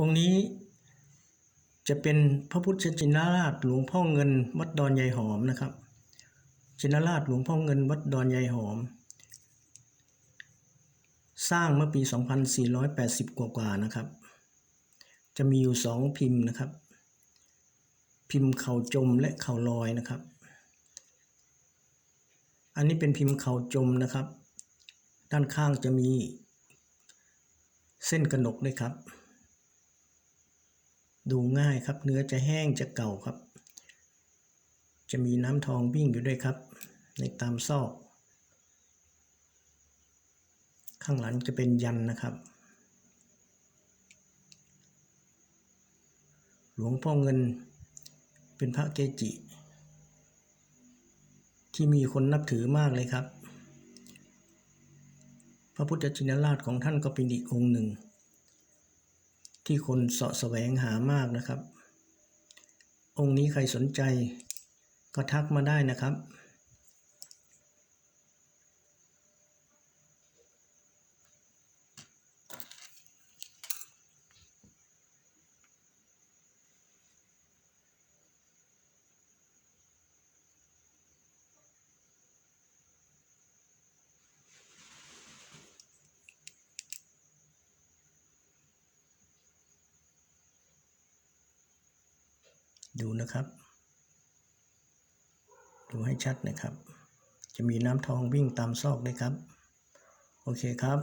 องค์นี้จะเป็นพระพุทธชินราชหลวงพ่อเงินวัดดอนยายหอมนะครับชินราชหลวงพ่อเงินวัดดอนยายหอม สร้างเมื่อปี 2480 กว่าๆนะครับ จะมีอยู่สองพิมพ์นะครับ พิมพ์เข่าจมและเข่าลอยนะครับ อันนี้เป็นพิมพ์เข่าจมนะครับ ด้านข้างจะมีเส้นกระหนกด้วยครับ ดูง่ายครับ เนื้อจะแห้งจะเก่าครับ จะมีน้ำทองวิ่งอยู่ด้วยครับ ในตามซอก ข้างหลังจะเป็นยันนะครับ หลวงพ่อเงินเป็นพระเกจิ ที่มีคนนับถือมากเลยครับ พระพุทธชินราชของท่านก็เป็นอีกองค์หนึ่ง ที่คนเสาะแสวงหามากนะครับ องค์นี้ใครสนใจก็ทักมาได้นะครับ ดูนะครับ ดูให้ชัดนะครับ จะมีน้ำทองวิ่งตามซอกเลยครับ โอเคครับ